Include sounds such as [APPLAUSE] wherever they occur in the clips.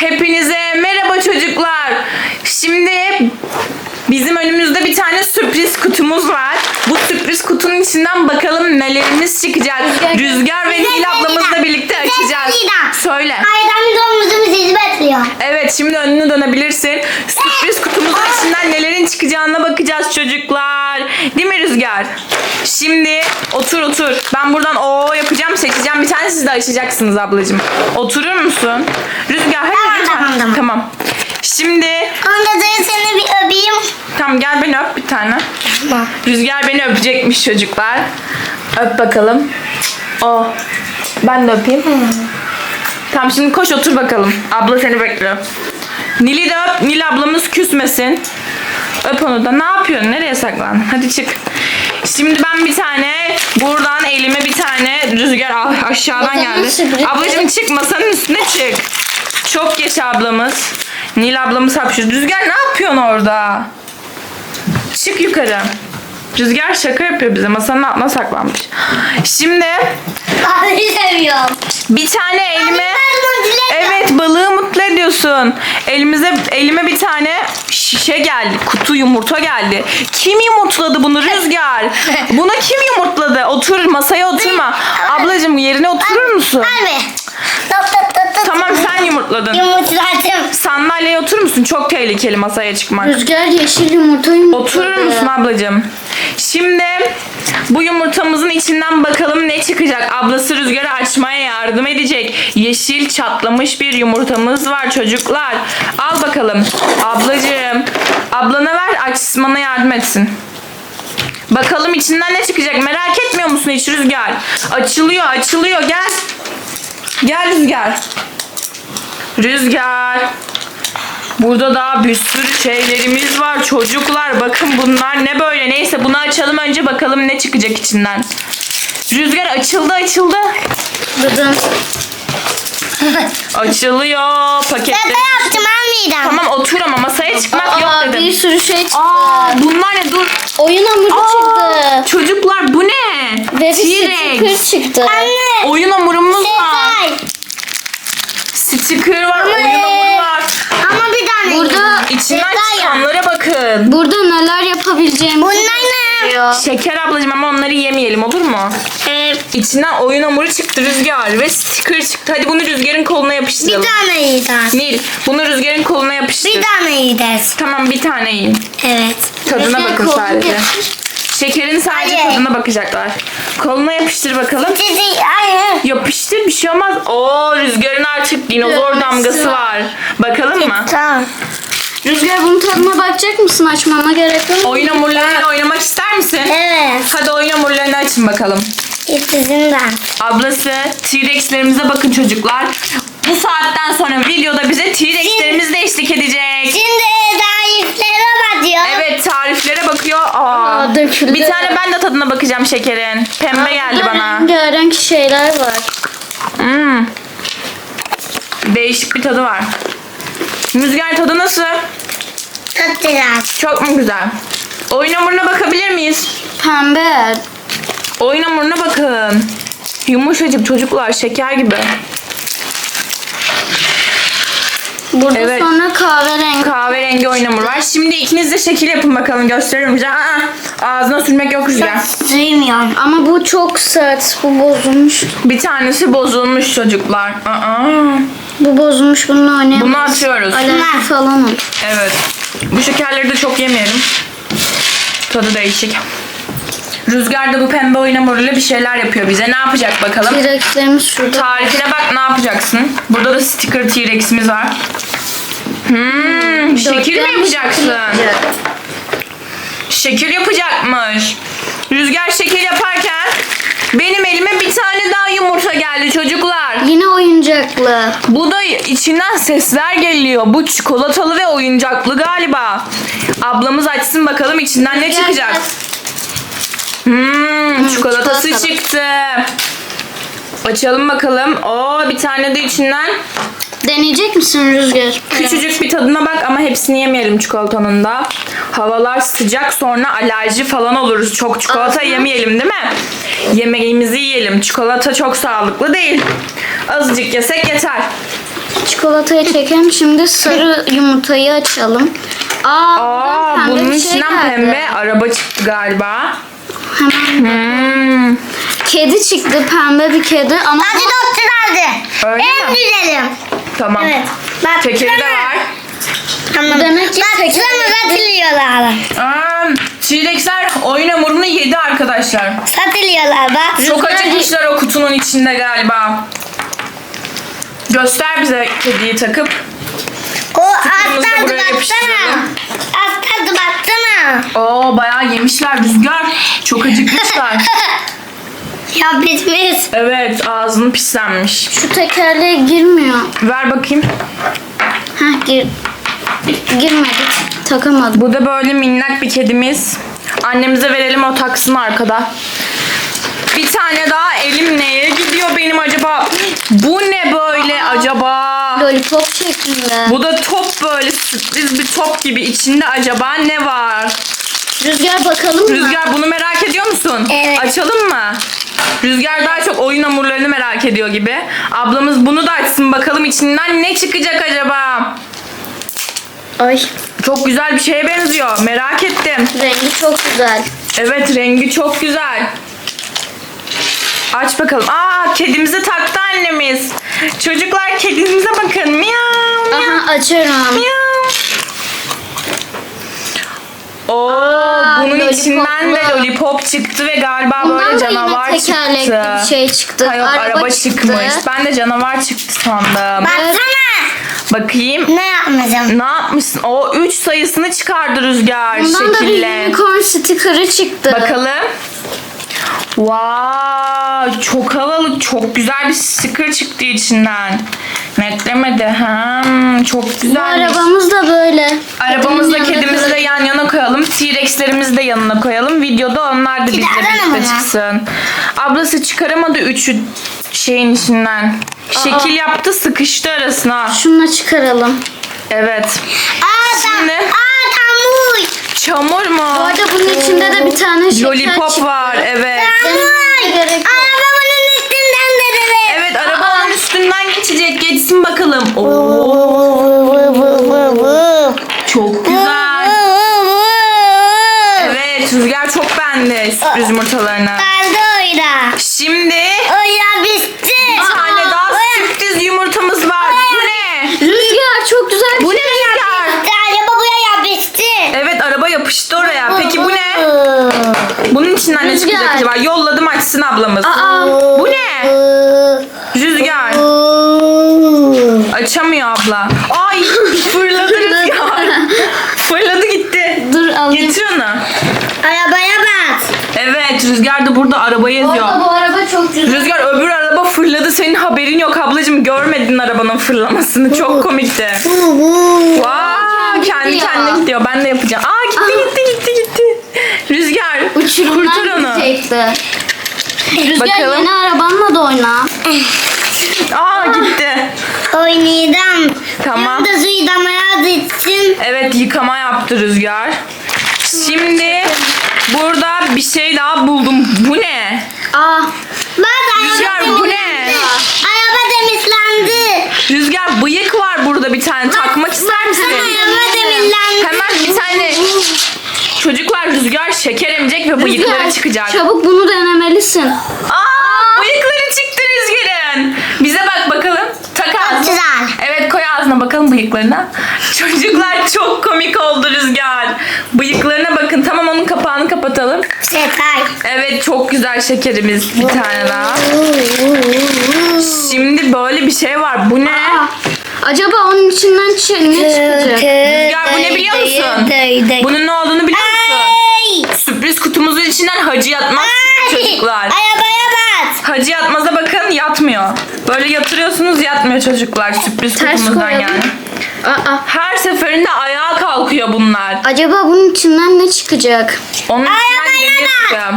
Hepinize merhaba çocuklar. Şimdi bizim önümüzde bir tane sürpriz kutumuz var. Bu sürpriz kutunun içinden bakalım nelerimiz çıkacak. Rüzgar- Rüzgar ve Nil ablamızla birlikte açacağız. Söyle. Aydan dolmuşum sizi bekliyor. Evet şimdi önünü dönebilirsin. Sürpriz kutumuzun içinden nelerin çıkacağına bakacağız çocuklar. Değil mi Rüzgar? Şimdi otur otur. Ben buradan o yapacağım seçeceğim. Bir tane siz de açacaksınız ablacığım. Oturur musun? Rüzgar hadi Tamam, lütfen. tamam, tamam. Şimdi Onda da. Tamam gel beni öp bir tane. Rüzgar beni öpecekmiş çocuklar. Öp bakalım. O. Ben de öpeyim. Tamam şimdi koş otur bakalım. Abla seni bekliyor. Nil'i de öp. Nil ablamız küsmesin. Öp onu da. Ne yapıyorsun? Nereye saklandın? Hadi çık. Şimdi ben bir tane buradan elime bir tane rüzgar aşağıdan geldi. Ablacığım çık masanın üstüne çık. Çok geç ablamız. Nil ablamız hapşırdı. Rüzgar ne yapıyorsun orada? Çık yukarı. Rüzgar şaka yapıyor bize. Masanın altına saklanmış. Şimdi Abi seviyorum. bir tane elime... Evet balığı mutlu ediyorsun. Elimize elime bir tane şişe geldi. Kutu yumurta geldi. Kim yumurtladı bunu Rüzgar? [LAUGHS] Bunu kim yumurtladı? Otur masaya oturma. Ablacığım yerine oturur musun? Abi. Tap. Tamam sen yumurtladın. Yumurtladım. Sandalyeye oturur musun? Çok tehlikeli masaya çıkmak. Rüzgar yeşil yumurta yumurtladı. Oturur musun ablacığım? Şimdi bu yumurtamızın içinden bakalım ne çıkacak. Ablası rüzgarı açmaya yardım edecek. Yeşil çatlamış bir yumurtamız var çocuklar. Al bakalım. Ablacığım. Ablana ver açmana yardım etsin. Bakalım içinden ne çıkacak merak etmiyor musun hiç Rüzgar? Açılıyor açılıyor gel. Gel Rüzgar. Rüzgar. Burada daha bir sürü şeylerimiz var çocuklar. Bakın bunlar ne böyle. Neyse bunu açalım önce bakalım ne çıkacak içinden. Rüzgar açıldı açıldı. Dıdım. [LAUGHS] Açılıyor paketler. Şaka yaptım almayacağım. Tamam otur ama masaya çıkmak yok Aa, dedim. bir sürü şey çıktı. Aa bunlar ne dur. Oyun hamuru Aa, çıktı. çocuklar bu ne? Ve bir sticker çıktı. Anne. Oyun hamurumuz var. Ay. Sticker var, Ama- oyun hamuru var. Ama bir tane. Burada İçinden ya. çıkanlara bakın. burada neler yapabileceğimizi Bunlar ne? Gösteriyor. Şeker ablacığım ama onları yemeyelim olur mu? Ee, İçinden oyun hamuru çıktı Rüzgar ve sticker çıktı. Hadi bunu Rüzgar'ın koluna bir yapıştıralım. tane yiyeceğiz. Nil bunu Rüzgar'ın koluna yapıştır. Bir tane yiyeceğiz. Tamam bir tane yiyin. Evet. Tadına Rüzgar bakın kolunu sadece. yapıştır. Şekerin sadece Hayır. tadına bakacaklar. Koluna yapıştır bakalım. Cici, ay. Yapıştır bir şey olmaz. Oo Rüzgar'ın artık dinozor Dövmesi damgası var. Bakalım mı? Tamam. Rüzgar bunun tadına bakacak mısın? Açmama gerek yok? Oyun hamurlarıyla oynamak ister misin? Evet. Hadi oyun hamurlarını açın bakalım. İkisinden. Ablası T-Rex'lerimize bakın çocuklar. Bu saatten sonra videoda bize T-Rex'lerimiz de eşlik edecek. Şimdi tariflere bakıyor. Evet tariflere bakıyor. Aa, Aa, döküldü. bir tane ben de tadına bakacağım şekerin. Pembe geldi bana. Rengarenk şeyler var. Hmm. Değişik bir tadı var. Rüzgar tadı nasıl? Çok güzel. Çok mu güzel? Oyun hamuruna bakabilir miyiz? Pembe. Oyun hamuruna bakın. Yumuşacık çocuklar şeker gibi. Burada Evet. sonra kahverengi. Kahverengi oyun hamuru var. Şimdi ikiniz de şekil yapın bakalım gösteririm. Rüzgar. Aa, ağzına sürmek yok Rüzgar. Sığmıyorum. Ama bu çok sert. Bu bozulmuş. Bir tanesi bozulmuş çocuklar. Aa, Bu bozulmuş. Bununla oynayamayız. bunu atıyoruz. Alerji falan olur. Evet. Bu şekerleri de çok yemeyelim. Tadı değişik. Rüzgar da bu pembe oyun hamuruyla bir şeyler yapıyor bize. Ne yapacak bakalım? T-Rex'lerimiz şurada. Tarifine bak ne yapacaksın? Burada da sticker T-Rex'imiz var. Hmm, şekil mi yapacaksın? şekil yapacak. Şekil yapacakmış. Rüzgar şekil yaparken benim elime bir tane daha yumurta geldi çocuklar. Yine oyuncaklı. Bu da içinden sesler geliyor. Bu çikolatalı ve oyuncaklı galiba. Ablamız açsın bakalım içinden ne çıkacak. Hmm, çikolatası çikolatalı. çıktı. Açalım bakalım. Oo bir tane de içinden Deneyecek misin Rüzgar? küçücük bir tadına bak ama hepsini yemeyelim çikolatanın da. Havalar sıcak sonra alerji falan oluruz. Çok çikolata Aslında- yemeyelim değil mi? Yemeğimizi yiyelim. Çikolata çok sağlıklı değil. Azıcık yesek yeter. çikolatayı çekelim. Şimdi sarı yumurtayı açalım. Aa, Aa, bunun bir şey içinden geldi. pembe araba çıktı galiba. Hemen. Hmm, Kedi çıktı pembe bir kedi ama Hadi doktor hadi. Öyle en mi? güzelim. Tamam. Evet. Bak. Tekeri de var. Tamam. Demek ki Baksana tekerlekli. satılıyorlar. Aa, T-Rex'ler oyun hamurunu yedi arkadaşlar. Satılıyorlar bak. Çok acıkmışlar o kutunun içinde galiba. Göster bize kediyi takıp. O buraya baksana. Aslan baksana. Oo bayağı yemişler Rüzgar. Çok acıkmışlar. [LAUGHS] Ya bitmiş. evet ağzını pislenmiş. şu tekerleğe girmiyor. Ver bakayım. Heh gir. Girmedi. Takamadım. Bu da böyle minnak bir kedimiz. Annemize verelim o taksın arkada. Bir tane daha elim neye gidiyor benim acaba? Bu ne böyle acaba? Lollipop şeklinde. Bu da top böyle sürpriz bir top gibi. İçinde acaba ne var? Rüzgar bakalım mı? Rüzgar bunu merak ediyor musun? Evet. Açalım mı? Rüzgar daha çok oyun hamurlarını merak ediyor gibi. Ablamız bunu da açsın bakalım içinden ne çıkacak acaba? Ay Çok güzel bir şeye benziyor. Merak ettim. rengi çok güzel. Evet rengi çok güzel. Aç bakalım. Aa kedimizi taktı annemiz. Çocuklar kedimize bakın. Miyav miyav Aha açıyorum. miyav. Oo, Aa, bunun lollipoplu. içinden de lollipop çıktı ve galiba Bundan böyle da canavar yine tekerlekli çıktı. bir şey çıktı. Ha, yok, araba, çıkmış. Ben de canavar çıktı sandım. Baksana. Bakayım. Ne yapmışım? Ne yapmışsın? O 3 sayısını çıkardı Rüzgar Bundan da bir şekille. unicorn sticker'ı çıktı. Bakalım. Vay çok havalı çok güzel bir sticker çıktı içinden. Netlemedi. Hmm, çok Bu güzel. arabamız da böyle. Arabamızla Kedinin kedimizi de yan yana koyalım. T-Rex'lerimizi de yanına koyalım. Videoda onlar da bizle birlikte çıksın. Ablası çıkaramadı üçü şeyin içinden. Şekil yaptı sıkıştı arasına. Şununla çıkaralım. Evet. Aa, Şimdi- aa, tamuy. Çamur Bu mu? arada bunun içinde de bir tane şeker Lollipop çıktı. var evet. Yok. Arabamın üstünden dediler. Evet arabanın üstünden geçecek. Geçsin bakalım. Oo, çok güzel. Evet Rüzgar çok beğendi sürpriz yumurtalarını. Kaldı oyda. Şimdi Oya bitti. bir tane daha sürpriz yumurtamız var. Bu ne? Rüzgar çok güzel bir Bu ne şey. Rüzgar? Araba buraya bitti. Evet araba yapıştı oraya. Peki bu ne? Bunun içinden ne Rüzgar. çıkacak acaba? Yolladım açsın ablamız. Aa, Bu ne? Açamıyor abla. Ay fırladı Rüzgar. [LAUGHS] Fırladı gitti. dur alayım. Getir onu. Arabaya bak. Evet Rüzgar da burada arabayı eziyor. arada bu araba çok güzel. Rüzgar öbür araba fırladı senin haberin yok ablacığım görmedin arabanın fırlamasını çok komikti. Vay kendi gidiyor. kendine gidiyor ben de yapacağım. Aa gitti gitti gitti gitti. Rüzgar kurtar Uçurumdan onu. gidecekti. Rüzgar Bakalım. yeni arabanla da oyna. Aa gitti. Oynayacağım. Tamam. Hem de suyu damaya ditsin. Evet yıkama yaptı Rüzgar. Şimdi burada bir şey daha buldum. Bu ne? Aa, Bak Rüzgar, bu ne? Araba temizlendi. Rüzgar bıyık var burada bir tane takmak ister misin? Araba temizlendi. Hemen bir tane Çocuklar Rüzgar şeker emecek ve bıyıkları Rüzgar, çıkacak. Çabuk bunu denemelisin. Aa, bıyıkları çıktı Rüzgar'ın. Bize bak bakalım. Tak ağzına. güzel. Evet koy ağzına bakalım bıyıklarına. [LAUGHS] Çocuklar çok komik oldu Rüzgar. Bıyıklarına bakın. Tamam onun kapağını kapatalım. Şeker. Evet çok güzel şekerimiz bir tane daha. Şimdi böyle bir şey var. Bu ne? Aa, acaba onun içinden çi- ne çıkacak? Rüzgar bu ne biliyor musun? Bunun ne olduğunu biliyor musun? Ay. Sürpriz kutumuzun içinden hacı yatmaz çıktı çocuklar. Arabaya bak. Hacı yatmaza bakın yatmıyor. Böyle yatırıyorsunuz yatmıyor çocuklar sürpriz Ters kutumuzdan koyalım. yani. Aa, Her seferinde ayağa kalkıyor bunlar. acaba bunun içinden ne çıkacak? Onun içinden çıkıyor.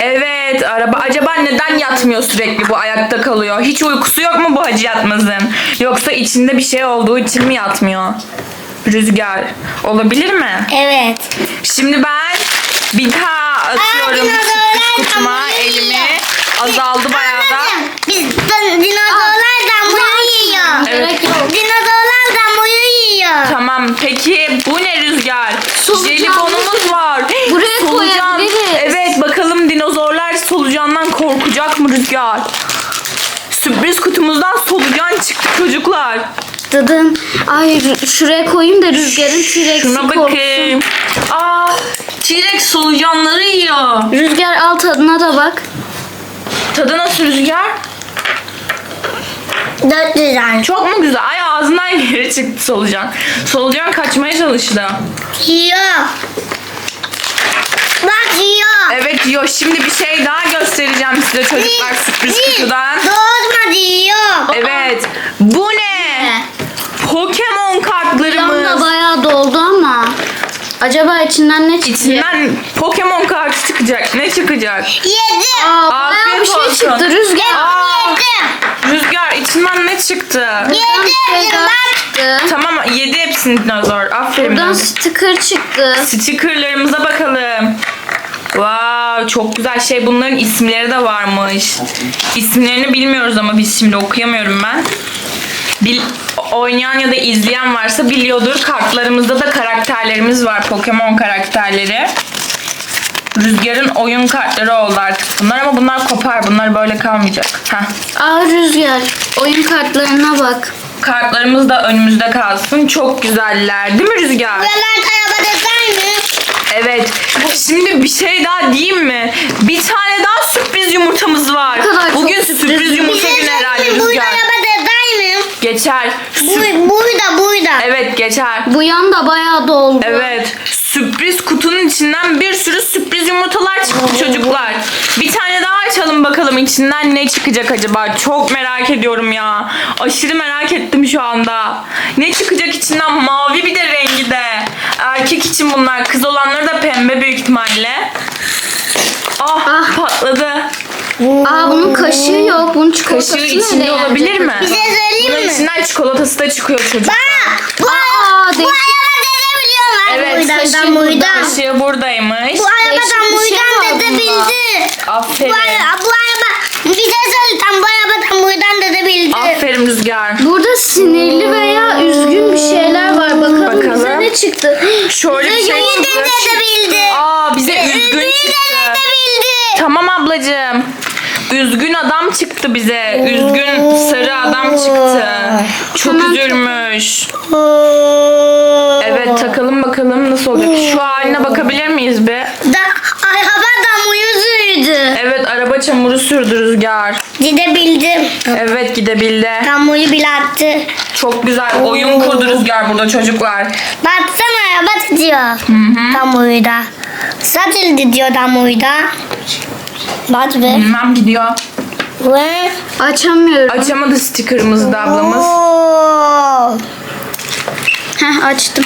Evet araba acaba neden yatmıyor sürekli bu ayakta kalıyor? Hiç uykusu yok mu bu hacı yatmazın? Yoksa içinde bir şey olduğu için mi yatmıyor? Rüzgar olabilir mi? Evet. Şimdi ben bir daha atıyorum dinozorlar kutuma hamuru elimi. yiyor. Azaldı bayağı da. Biz din- dinozorlar damlayı yiyor. Gerek yok. Dinozorlar da Tamam peki bu ne rüzgar? Solucan. Jelikonumuz var. Buraya koyabiliriz. Evet bakalım dinozorlar solucandan korkacak mı rüzgar? Sürpriz kutumuzdan solucan çıktı çocuklar. Dıdın. Ay şuraya koyayım da rüzgarın T-Rex'i Şuna korksun. bakayım. Aa, T-Rex solucanları yiyor. Rüzgar al tadına da bak. Tadı nasıl rüzgar? Dört güzel. Çok mu güzel? Ay ağzından [LAUGHS] yere çıktı solucan. Solucan kaçmaya çalıştı. Yiyor. Bak yiyor. Evet diyor. Şimdi bir şey daha göstereceğim size çocuklar sürpriz kutudan. Doğurmadı yiyor. Evet. Bu ne? Pokemon Yan da kartlarımız. bayağı doldu ama. Acaba içinden ne çıkacak? İçinden Pokemon kartı çıkacak. Ne çıkacak? Yedim. Aa, bayağı Afiyet bir şey olsun. çıktı Rüzgar. Aa. Rüzgar içinden ne çıktı? Yedim. çıktı. Tamam yedi hepsini dinozor. Aferin. Buradan sticker çıktı. Stickerlarımıza bakalım. Wow, çok güzel şey. Bunların isimleri de varmış. İsimlerini bilmiyoruz ama biz şimdi okuyamıyorum ben. Bil, oynayan ya da izleyen varsa biliyordur. Kartlarımızda da karakterlerimiz var. Pokemon karakterleri. Rüzgar'ın oyun kartları oldu artık bunlar ama bunlar kopar. Bunlar böyle kalmayacak. Heh. Aa Rüzgar. Oyun kartlarına bak. Kartlarımız da önümüzde kalsın. Çok güzeller. Değil mi Rüzgar? Buralar araba desen mi? Evet. Şimdi bir şey daha diyeyim mi? Bir tane daha sürpriz yumurtamız var. Kadar çok Bugün sürpriz sürpriz yumurta. yumurta günü herhalde Bu Rüzgar. araba desen mi? Geçer. Bu, Sü- buyda buyda. evet geçer. Bu yan da bayağı doldu. Evet. Sürpriz kutunun içinden bir sürü sürpriz yumurtalar çıktı çocuklar. Bir tane daha açalım bakalım içinden ne çıkacak acaba? Çok merak ediyorum ya. Aşırı merak ettim şu anda. Ne çıkacak içinden? Mavi bir de rengi de. Erkek için bunlar. Kız olanları da pembe büyük ihtimalle. Ah, Ah. patladı. Aa bunun kaşığı yok. Bunun çikolatası Kaşığı içinde olabilir mi? Bir şey söyleyeyim Bunun mi? içinden çikolatası da çıkıyor çocuk. Bak bu, Aa bu değişik. Kaşığı da buydan. Kaşığı buradaymış. Bu arabadan şey buydan var dedebildi. Bu, Aferin. ara- bu araba bir şey söyleyeceğim. Bu arabadan buydan dedebildi. Aferin Rüzgar. Burada sinirli veya üzgün bir şeyler var. Bakalım, bize Bakalım. ne çıktı. Şöyle bir şey de çıktı. dedebildi. Aa bize üzgün de çıktı. dedebildi. Tamam ablacığım. Üzgün adam çıktı bize. Üzgün sarı adam çıktı. Çok üzülmüş. Evet takalım bakalım nasıl olacak. Şu haline bakabilir miyiz be? Da, araba da muyuzuydu. Evet araba çamuru sürdü Rüzgar. Gidebildim. Evet gidebildi. Kamuyu bile attı. Çok güzel oyun kurdu Rüzgar burada çocuklar. Baksana araba gidiyor. Kamuyu da. Satıldı diyor kamuyu da. Bak be. Bilmem gidiyor. Ve. Açamıyorum. Açamadı sticker'ımızı da ablamız. Oo. Heh açtım.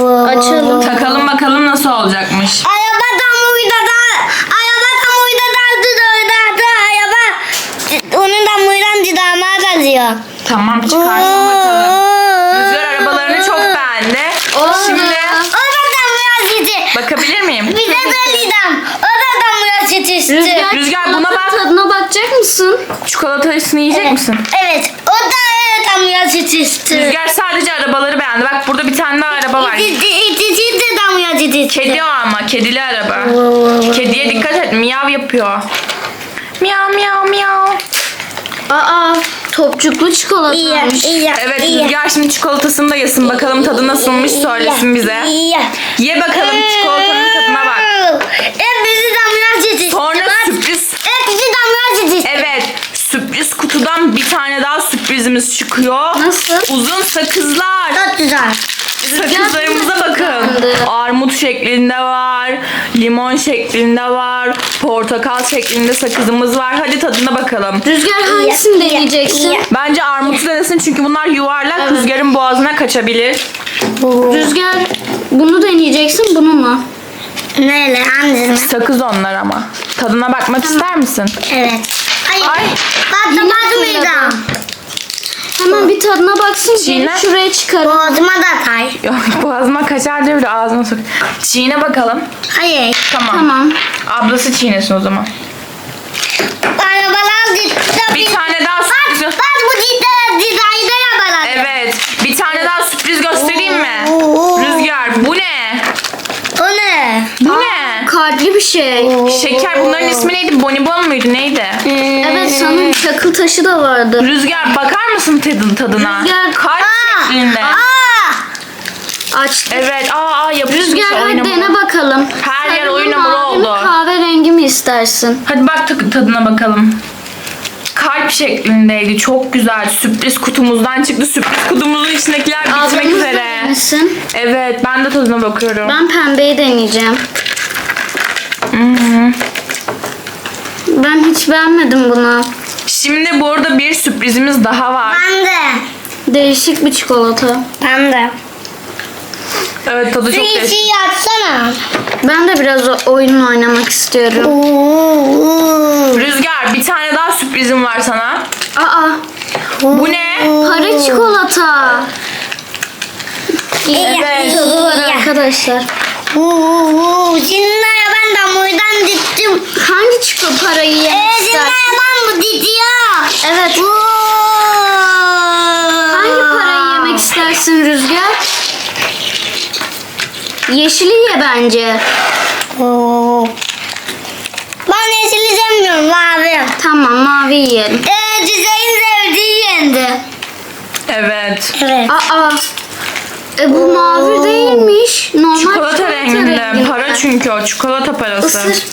Oo. Açalım. Takalım bakalım nasıl olacakmış. Araba kamuyu da da. Araba kamuyu da daldı da da da. Araba. Onun da muydan didama da diyor. Tamam çıkarsın bakalım. Rüzgar arabalarını çok beğendi. Oo. Şimdi O da damlıyor sizi. bakabilir miyim? Bir de söyleyeceğim. O da damlıyor işte. Rüzgar, Rüzgar, buna çikolata bak. Tadına bakacak mısın? Çikolatasını yiyecek misin? Evet. O da evet sizi işte. Rüzgar sadece arabaları beğendi. Bak burada bir tane daha araba var. İtici de sizi işte. Kedi o ama kedili araba. Kediye dikkat et miyav yapıyor. Miyav miyav miyav. Aa topçuklu çikolataymış. İyi, Evet iyi. Rüzgar şimdi çikolatasını da yesin. Bakalım tadı nasılmış söylesin bize. İyi. Ye bakalım çikolatanın tadına bak. Hepsi damlıyor sizi. Sonra sürpriz. Hepsi damlıyor sizi. Evet sürpriz kutudan bir tane daha sürprizimiz çıkıyor. Nasıl? Uzun sakızlar. Çok güzel. Sakızlarımıza bakın. Armut şeklinde var, limon şeklinde var, portakal şeklinde sakızımız var. Hadi tadına bakalım. Rüzgar hangisini deneyeceksin? Bence armutu denesin çünkü bunlar yuvarlak rüzgarın boğazına kaçabilir. Rüzgar bunu deneyeceksin bunu mu? Neyle? Hangisini? Sakız onlar ama. Tadına bakmak ister misin? Evet. Ay. Ay. Bak Yine bakmayacağım. Hemen bir tadına baksın. Çiğne. Şuraya çıkarın. Boğazıma da kay. Yok [LAUGHS] boğazıma kaçar diye bile ağzına sok. Çiğne bakalım. Hayır. Tamam. Tamam. Ablası çiğnesin o zaman. Arabalar ciddi. Bir tane daha Bak, sürpriz. bak bu ciddi. Dizayda Evet. Bir tane daha sürpriz göstereyim mi? Rüzgar bu ne? O ne? Bu ne? Kalpli bir şey. Şeker bunların ismi neydi? Bonibon muydu neydi? Evet sanırım çakıl taşı da vardı. Rüzgar bakar mısın tadın tadına? Rüzgar. Kalp Aa! şeklinde. Aa! Açtık. Evet aa aa yapışmış Rüzgar hadi dene bakalım. Her yer Sarı mı, oyun hamuru mavi mi, oldu. Kahverengi mi istersin? Hadi bak ta- tadına bakalım. Kalp şeklindeydi. Çok güzel. Sürpriz kutumuzdan çıktı. Sürpriz kutumuzun içindekiler bitmek Ablamız da üzere. denesin. Evet ben de tadına bakıyorum. Ben pembeyi deneyeceğim. Ben hiç beğenmedim bunu. Şimdi burada bir sürprizimiz daha var. Ben de. Değişik bir çikolata. Ben de. Evet tadı çok değişik. içi yatsana. Ben de biraz o- oyun oynamak istiyorum. Oo. Rüzgar bir tane daha sürprizim var sana. Aa, Bu ne? para çikolata. Evet. Tadı var arkadaşlar. Oo. Şimdi ben de buradan dittim. Hangi çikolata parayı yemek Ee, istersin? ben bu didiyor. Evet. Hangi parayı yemek istersin Rüzgar? Yeşili ye bence. Oo. Ben yeşili sevmiyorum mavi. Tamam mavi yiyelim. Ee, Cüzey'in sevdiği yendi. Evet. Evet. Aa. E bu mavi değilmiş. Normal Çikolata renginde. Para çünkü o. Çikolata parası. Isır.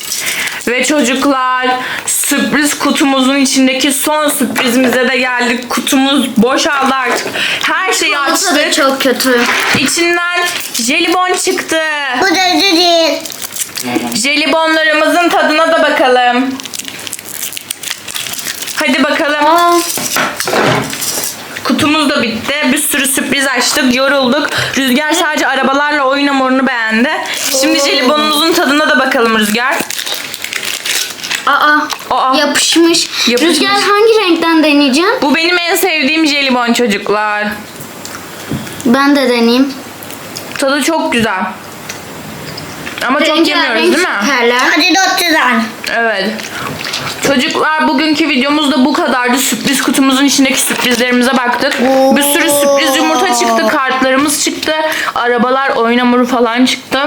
Ve çocuklar sürpriz kutumuzun içindeki son sürprizimize de geldik. Kutumuz boşaldı artık. Her şeyi Çikolata da açtık. çok kötü. İçinden jelibon çıktı. Bu da değil. Jelibonlarımızın tadına da bakalım. Hadi bakalım. Aa, Kutumuz da bitti. Bir sürü sürpriz açtık. Yorulduk. Rüzgar sadece arabalarla oyun hamurunu beğendi. Şimdi jelibonumuzun tadına da bakalım Rüzgar. aa, Aa. yapışmış. Yapışmış. Rüzgar hangi renkten deneyeceğim? Bu benim en sevdiğim jelibon çocuklar. Ben de deneyeyim. Tadı çok güzel. Ama çok Rengarenk yemiyoruz değil mi? şekerler. Hadi dört tane. Evet. Çocuklar bugünkü videomuz da bu kadardı. Sürpriz kutumuzun içindeki sürprizlerimize baktık. Bir sürü sürpriz yumurta çıktı. Kartlarımız çıktı. Arabalar, oyun hamuru falan çıktı.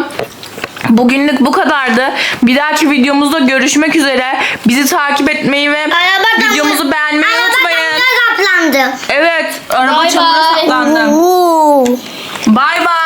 Bugünlük bu kadardı. Bir dahaki videomuzda görüşmek üzere. Bizi takip etmeyi ve Araba videomuzu beğenmeyi Araba unutmayın. damla kaplandı. Evet. Araba çamura. Oo. Bay bay.